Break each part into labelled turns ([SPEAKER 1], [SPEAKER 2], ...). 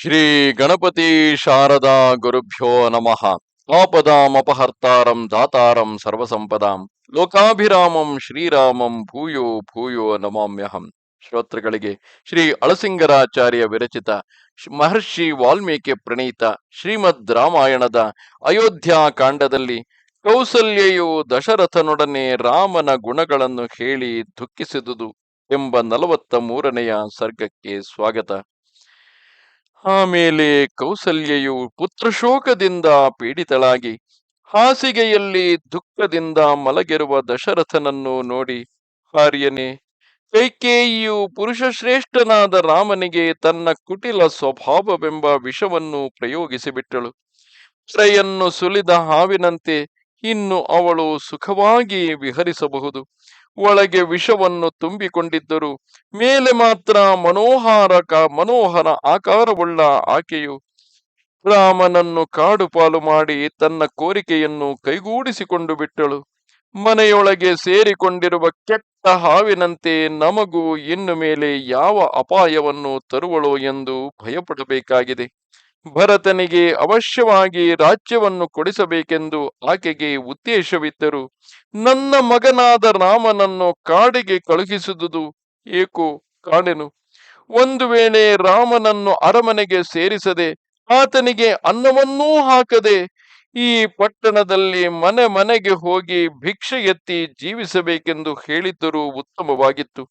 [SPEAKER 1] ಶ್ರೀ ಗಣಪತಿ ಶಾರದಾ ಗುರುಭ್ಯೋ ನಮಃ. ಆಪದಾಮಪಹರ್ತಾರಂ ದಾತಾರಂ ಸರ್ವಸಂಪದಾಂ. ಲೋಕಾಭಿರಾಮಂ ಶ್ರೀರಾಮಂ ಭೂಯೋ ಭೂಯೋ ನಮಾಮ್ಯಹಂ. ಶ್ರೋತೃಗಳಿಗೆ ಶ್ರೀ ಅಳಸಿಂಗರಾಚಾರ್ಯ ವಿರಚಿತ ಮಹರ್ಷಿ ವಾಲ್ಮೀಕಿ ಪ್ರಣೀತ ಶ್ರೀಮದ್ ರಾಮಾಯಣದ ಅಯೋಧ್ಯ ಕಾಂಡದಲ್ಲಿ ಕೌಸಲ್ಯೆಯು ದಶರಥನೊಡನೆ ರಾಮನ ಗುಣಗಳನ್ನು ಹೇಳಿ ದುಃಖಿಸಿದುದು ಎಂಬ ನಲವತ್ತ ಮೂರನೆಯ ಸರ್ಗಕ್ಕೆ ಸ್ವಾಗತ. ಆಮೇಲೆ ಕೌಸಲ್ಯೆಯು ಪುತ್ರಶೋಕದಿಂದ ಪೀಡಿತಳಾಗಿ, ಹಾಸಿಗೆಯಲ್ಲಿ ದುಃಖದಿಂದ ಮಲಗಿರುವ ದಶರಥನನ್ನು ನೋಡಿ ಆರ್ಯನೇ ಕೈಕೇಯಿಯು ಪುರುಷಶ್ರೇಷ್ಠನಾದ ರಾಮನಿಗೆ ತನ್ನ ಕುಟಿಲ ಸ್ವಭಾವವೆಂಬ ವಿಷವನ್ನು ಪ್ರಯೋಗಿಸಿಬಿಟ್ಟಳು. ಸುಲಿದ ಹಾವಿನಂತೆ ಇನ್ನು ಅವಳು ಸುಖವಾಗಿ ವಿಹರಿಸಬಹುದು. ಒಳಗೆ ವಿಷವನ್ನು ತುಂಬಿಕೊಂಡಿದ್ದರು. ಮೇಲೆ ಮಾತ್ರ ಮನೋಹಾರಕ ಮನೋಹರ ಆಕಾರವುಳ್ಳ ಆಕೆಯು ರಾಮನನ್ನು ಕಾಡುಪಾಲು ಮಾಡಿ ತನ್ನ ಕೋರಿಕೆಯನ್ನು ಕೈಗೂಡಿಸಿಕೊಂಡು ಬಿಟ್ಟಳು. ಮನೆಯೊಳಗೆ ಸೇರಿಕೊಂಡಿರುವ ಕೆಟ್ಟ ಹಾವಿನಂತೆ ನಮಗೂ ಇನ್ನು ಮೇಲೆ ಯಾವ ಅಪಾಯವನ್ನು ತರುವಳೋ ಎಂದು ಭಯಪಡಬೇಕಾಗಿದೆ. ಭರತನಿಗೆ ಅವಶ್ಯವಾಗಿ ರಾಜ್ಯವನ್ನು ಕೊಡಿಸಬೇಕೆಂದು ಆಕೆಗೆ ಉದ್ದೇಶವಿದ್ದರು. ನನ್ನ ಮಗನಾದ ರಾಮನನ್ನು ಕಾಡಿಗೆ ಕಳುಹಿಸುವುದು ಏಕೋ ಕಾಣೆನು ಒಂದು ವೇಳೆ ರಾಮನನ್ನು ಅರಮನೆಗೆ ಸೇರಿಸದೆ ಆತನಿಗೆ ಅನ್ನವನ್ನೂ ಹಾಕದೆ ಈ ಪಟ್ಟಣದಲ್ಲಿ ಮನೆ ಮನೆಗೆ ಹೋಗಿ ಭಿಕ್ಷೆ ಎತ್ತಿ ಜೀವಿಸಬೇಕೆಂದು ಹೇಳಿದ್ದರೂ ಉತ್ತಮವಾಗಿತ್ತು.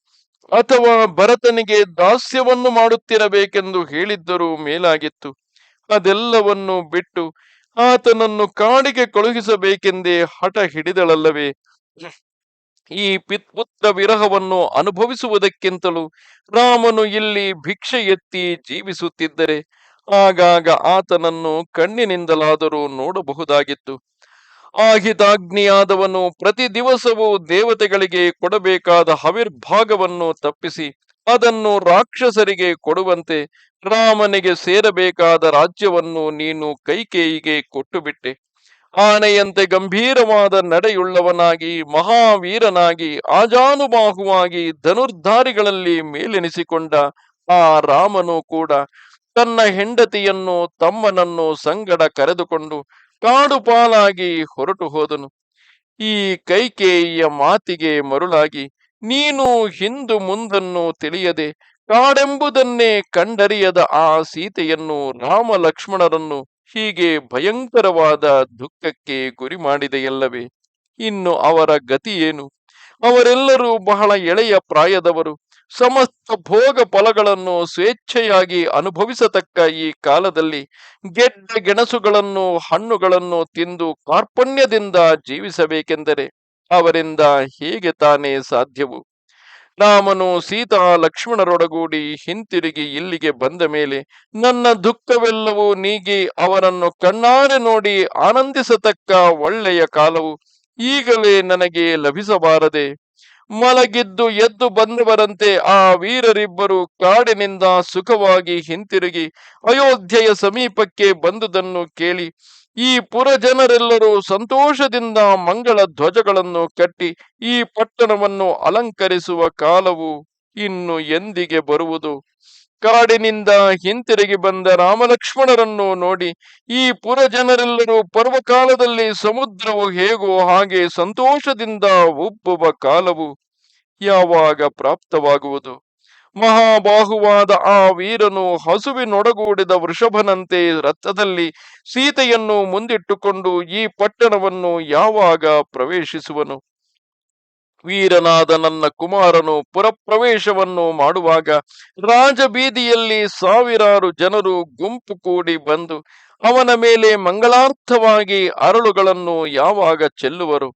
[SPEAKER 1] ಅಥವಾ ಭರತನಿಗೆ ದಾಸ್ಯವನ್ನು ಮಾಡುತ್ತಿರಬೇಕೆಂದು ಹೇಳಿದ್ದರೂ ಮೇಲಾಗಿತ್ತು. ಅದೆಲ್ಲವನ್ನು ಬಿಟ್ಟು ಆತನನ್ನು ಕಾಡಿಗೆ ಕಳುಹಿಸಬೇಕೆಂದೇ ಹಠ ಹಿಡಿದಳಲ್ಲವೇ? ಈ ಪಿತ್ಪುತ್ರ ವಿರಹವನ್ನು ಅನುಭವಿಸುವುದಕ್ಕಿಂತಲೂ ರಾಮನು ಇಲ್ಲಿ ಭಿಕ್ಷೆ ಎತ್ತಿ ಜೀವಿಸುತ್ತಿದ್ದರೆ ಆಗಾಗ ಆತನನ್ನು ಕಣ್ಣಿನಿಂದಲಾದರೂ ನೋಡಬಹುದಾಗಿತ್ತು. ಆಹಿತಾಗ್ನಿಯಾದವನು ಪ್ರತಿ ದಿವಸವೂ ದೇವತೆಗಳಿಗೆ ಕೊಡಬೇಕಾದ ಹವಿರ್ಭಾಗವನ್ನು ತಪ್ಪಿಸಿ ಅದನ್ನು ರಾಕ್ಷಸರಿಗೆ ಕೊಡುವಂತೆ ರಾಮನಿಗೆ ಸೇರಬೇಕಾದ ರಾಜ್ಯವನ್ನು ನೀನು ಕೈಕೇಯಿಗೆ ಕೊಟ್ಟು ಬಿಟ್ಟೆ ಆನೆಯಂತೆ ಗಂಭೀರವಾದ ನಡೆಯುಳ್ಳವನಾಗಿ, ಮಹಾವೀರನಾಗಿ, ಆಜಾನುಬಾಹುವಾಗಿ, ಧನುರ್ಧಾರಿಗಳಲ್ಲಿ ಮೇಲೆನಿಸಿಕೊಂಡ ಆ ರಾಮನು ಕೂಡ ತನ್ನ ಹೆಂಡತಿಯನ್ನು ತಮ್ಮನನ್ನು ಸಂಗಡ ಕರೆದುಕೊಂಡು ಕಾಡುಪಾಲಾಗಿ ಹೊರಟು ಹೋದನು. ಈ ಕೈಕೇಯಿಯ ಮಾತಿಗೆ ಮರುಳಾಗಿ ನೀನು ಹಿಂದು ಮುಂದನ್ನು ತಿಳಿಯದೆ ಕಾಡೆಂಬುದನ್ನೇ ಕಂಡರಿಯದ ಆ ಸೀತೆಯನ್ನು ರಾಮ ಲಕ್ಷ್ಮಣರನ್ನು ಹೀಗೆ ಭಯಂಕರವಾದ ದುಃಖಕ್ಕೆ ಗುರಿ ಮಾಡಿದೆಯಲ್ಲವೇ ಇನ್ನು ಅವರ ಗತಿ ಏನು ಅವರೆಲ್ಲರೂ ಬಹಳ ಎಳೆಯ ಪ್ರಾಯದವರು. ಸಮಸ್ತ ಭೋಗ ಫಲಗಳನ್ನು ಸ್ವೇಚ್ಛೆಯಾಗಿ ಅನುಭವಿಸತಕ್ಕ ಈ ಕಾಲದಲ್ಲಿ ಗೆಡ್ಡ ಗೆಣಸುಗಳನ್ನು ಹಣ್ಣುಗಳನ್ನು ತಿಂದು ಕಾರ್ಪಣ್ಯದಿಂದ ಜೀವಿಸಬೇಕೆಂದರೆ ಅವರಿಂದ ಹೇಗೆ ತಾನೇ ಸಾಧ್ಯವು? ರಾಮನು ಸೀತಾ ಲಕ್ಷ್ಮಣರೊಡಗೂಡಿ ಹಿಂತಿರುಗಿ ಇಲ್ಲಿಗೆ ಬಂದ ಮೇಲೆ, ನನ್ನ ದುಃಖವೆಲ್ಲವೂ ನೀಗಿ ಅವರನ್ನು ಕಣ್ಣಾರೆ ನೋಡಿ ಆನಂದಿಸತಕ್ಕ ಒಳ್ಳೆಯ ಕಾಲವು ಈಗಲೇ ನನಗೆ ಲಭಿಸಬಾರದೆ. ಮಲಗಿದ್ದು ಎದ್ದು ಬಂದವರಂತೆ ಆ ವೀರರಿಬ್ಬರು ಕಾಡಿನಿಂದ ಸುಖವಾಗಿ ಹಿಂತಿರುಗಿ ಅಯೋಧ್ಯೆಯ ಸಮೀಪಕ್ಕೆ ಬಂದುದನ್ನು ಕೇಳಿ ಈ ಪುರಜನರೆಲ್ಲರೂ ಸಂತೋಷದಿಂದ ಮಂಗಳ ಧ್ವಜಗಳನ್ನು ಕಟ್ಟಿ ಈ ಪಟ್ಟಣವನ್ನು ಅಲಂಕರಿಸುವ ಕಾಲವು ಇನ್ನು ಎಂದಿಗೆ ಬರುವುದು? ಕಾಡಿನಿಂದ ಹಿಂತಿರುಗಿ ಬಂದ ರಾಮಲಕ್ಷ್ಮಣರನ್ನು ನೋಡಿ ಈ ಪುರ ಜನರೆಲ್ಲರೂ ಪರ್ವಕಾಲದಲ್ಲಿ ಸಮುದ್ರವು ಹೇಗೋ ಹಾಗೆ ಸಂತೋಷದಿಂದ ಉಬ್ಬುವ ಕಾಲವು ಯಾವಾಗ ಪ್ರಾಪ್ತವಾಗುವುದು? ಮಹಾಬಾಹುವಾದ ಆ ವೀರನು ಹಸುವಿನೊಡಗೂಡಿದ ವೃಷಭನಂತೆ ರಥದಲ್ಲಿ ಸೀತೆಯನ್ನು ಮುಂದಿಟ್ಟುಕೊಂಡು ಈ ಪಟ್ಟಣವನ್ನು ಯಾವಾಗ ಪ್ರವೇಶಿಸುವನು? ವೀರನಾದ ನನ್ನ ಕುಮಾರನು ಪುರಪ್ರವೇಶವನ್ನು ಮಾಡುವಾಗ ರಾಜಬೀದಿಯಲ್ಲಿ ಸಾವಿರಾರು ಜನರು ಗುಂಪು ಕೂಡಿ ಬಂದು ಅವನ ಮೇಲೆ ಮಂಗಳಾರ್ಥವಾಗಿ ಅರಳುಗಳನ್ನು ಯಾವಾಗ ಚೆಲ್ಲುವರು?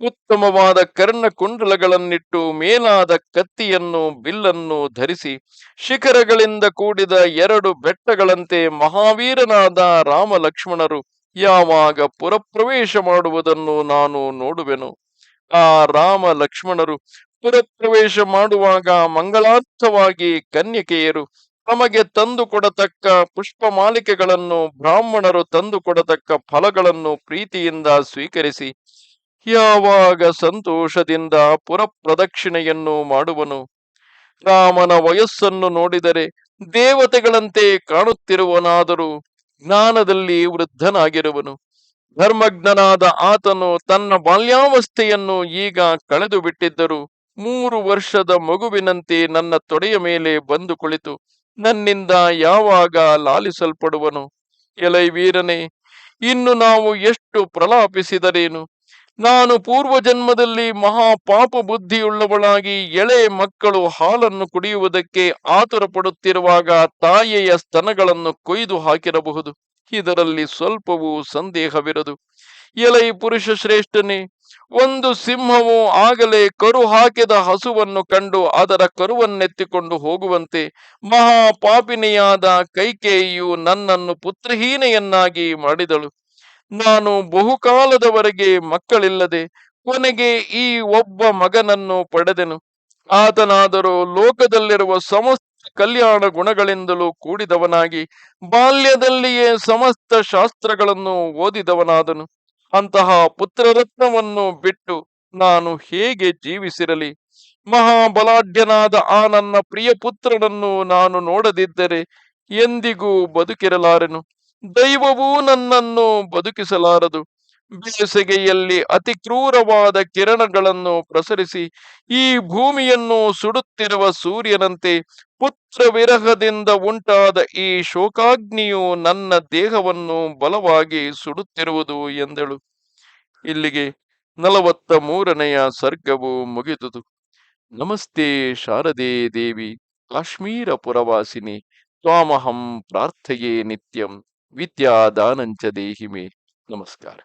[SPEAKER 1] ಉತ್ತಮವಾದ ಕರ್ಣಕುಂಡಲಗಳನ್ನಿಟ್ಟು ಮೇಲಾದ ಕತ್ತಿಯನ್ನು, ಬಿಲ್ಲನ್ನು ಧರಿಸಿ ಶಿಖರಗಳಿಂದ ಕೂಡಿದ ಎರಡು ಬೆಟ್ಟಗಳಂತೆ ಮಹಾವೀರನಾದ ರಾಮ ಲಕ್ಷ್ಮಣರು ಯಾವಾಗ ಪುರಪ್ರವೇಶ ಮಾಡುವುದನ್ನು ನಾನು ನೋಡುವೆನು. ಆ ರಾಮ ಲಕ್ಷ್ಮಣರು ಪುರಪ್ರವೇಶ ಮಾಡುವಾಗ ಮಂಗಳಾರ್ಥವಾಗಿ ಕನ್ಯಕೆಯರು ತಮಗೆ ತಂದು ಕೊಡತಕ್ಕ ಪುಷ್ಪ ಮಾಲಿಕೆಗಳನ್ನು ಬ್ರಾಹ್ಮಣರು ತಂದು ಕೊಡತಕ್ಕ ಫಲಗಳನ್ನು ಪ್ರೀತಿಯಿಂದ ಸ್ವೀಕರಿಸಿ ಯಾವಾಗ ಸಂತೋಷದಿಂದ ಪುರಪ್ರದಕ್ಷಿಣೆಯನ್ನು ಮಾಡುವನು? ರಾಮನ ವಯಸ್ಸನ್ನು ನೋಡಿದರೆ ದೇವತೆಗಳಂತೆ ಕಾಣುತ್ತಿರುವನಾದರೂ ಜ್ಞಾನದಲ್ಲಿ ವೃದ್ಧನಾಗಿರುವನು. ಧರ್ಮಜ್ಞನಾದ ಆತನು ತನ್ನ ಬಾಲ್ಯಾವಸ್ಥೆಯನ್ನು ಈಗ ಕಳೆದು ಬಿಟ್ಟಿದ್ದರು ಮೂರು ವರ್ಷದ ಮಗುವಿನಂತೆ ನನ್ನ ತೊಡೆಯ ಮೇಲೆ ಬಂದು ಕುಳಿತು ನನ್ನಿಂದ ಯಾವಾಗ ಲಾಲಿಸಲ್ಪಡುವನು? ಎಲೈ ವೀರನೇ, ಇನ್ನು ನಾವು ಎಷ್ಟು ಪ್ರಲಾಪಿಸಿದರೇನು? ನಾನು ಪೂರ್ವ ಜನ್ಮದಲ್ಲಿ ಮಹಾಪಾಪ ಬುದ್ಧಿಯುಳ್ಳವಳಾಗಿ ಎಳೆ ಮಕ್ಕಳು ಹಾಲನ್ನು ಕುಡಿಯುವುದಕ್ಕೆ ಆತುರ ಪಡುತ್ತಿರುವಾಗ ತಾಯಿಯ ಸ್ತನಗಳನ್ನು ಕೊಯ್ದು ಹಾಕಿರಬಹುದು. ಇದರಲ್ಲಿ ಸ್ವಲ್ಪವೂ ಸಂದೇಹವಿರದು. ಎಲೈ ಪುರುಷ ಶ್ರೇಷ್ಠನೇ, ಒಂದು ಸಿಂಹವು ಆಗಲೇ ಕರು ಹಾಕಿದ ಹಸುವನ್ನು ಕಂಡು ಅದರ ಕರುವನ್ನೆತ್ತಿಕೊಂಡು ಹೋಗುವಂತೆ ಮಹಾಪಾಪಿನಿಯಾದ ಕೈಕೇಯಿಯು ನನ್ನನ್ನು ಪುತ್ರಹೀನೆಯನ್ನಾಗಿ ಮಾಡಿದಳು. ನಾನು ಬಹುಕಾಲದವರೆಗೆ ಮಕ್ಕಳಿಲ್ಲದೆ ಕೊನೆಗೆ ಈ ಒಬ್ಬ ಮಗನನ್ನು ಪಡೆದೆನು. ಆತನಾದರೂ ಲೋಕದಲ್ಲಿರುವ ಸಮಸ್ತ ಕಲ್ಯಾಣ ಗುಣಗಳಿಂದಲೂ ಕೂಡಿದವನಾಗಿ ಬಾಲ್ಯದಲ್ಲಿಯೇ ಸಮಸ್ತ ಶಾಸ್ತ್ರಗಳನ್ನು ಓದಿದವನಾದನು. ಅಂತಹ ಪುತ್ರರತ್ನವನ್ನು ಬಿಟ್ಟು ನಾನು ಹೇಗೆ ಜೀವಿಸಿರಲಿ? ಮಹಾಬಲಾಢ್ಯನಾದ ಆ ನನ್ನ ಪ್ರಿಯ ಪುತ್ರನನ್ನು ನಾನು ನೋಡದಿದ್ದರೆ ಎಂದಿಗೂ ಬದುಕಿರಲಾರೆನು. ದೈವವೂ ನನ್ನನ್ನು ಬದುಕಿಸಲಾರದು. ಬೇಸಿಗೆಯಲ್ಲಿ ಅತಿ ಕ್ರೂರವಾದ ಕಿರಣಗಳನ್ನು ಪ್ರಸರಿಸಿ ಈ ಭೂಮಿಯನ್ನು ಸುಡುತ್ತಿರುವ ಸೂರ್ಯನಂತೆ ಪುತ್ರ ವಿರಹದಿಂದ ಉಂಟಾದ ಈ ಶೋಕಾಗ್ನಿಯು ನನ್ನ ದೇಹವನ್ನು ಬಲವಾಗಿ ಸುಡುತ್ತಿರುವುದು ಎಂದಳು. ಇಲ್ಲಿಗೆ ನಲವತ್ತ ಮೂರನೆಯ ಸರ್ಗವು ಮುಗಿದುದು. ನಮಸ್ತೆ ಶಾರದೆ ದೇವಿ, ಕಾಶ್ಮೀರ ಪುರವಾಸಿನಿ, ತ್ವಾಮಹಂ ಪ್ರಾರ್ಥೆಯೇ ನಿತ್ಯಂ. ವಿದ್ಯಾದಾನಂಚ ದೇಹಿಮೆ. ನಮಸ್ಕಾರ.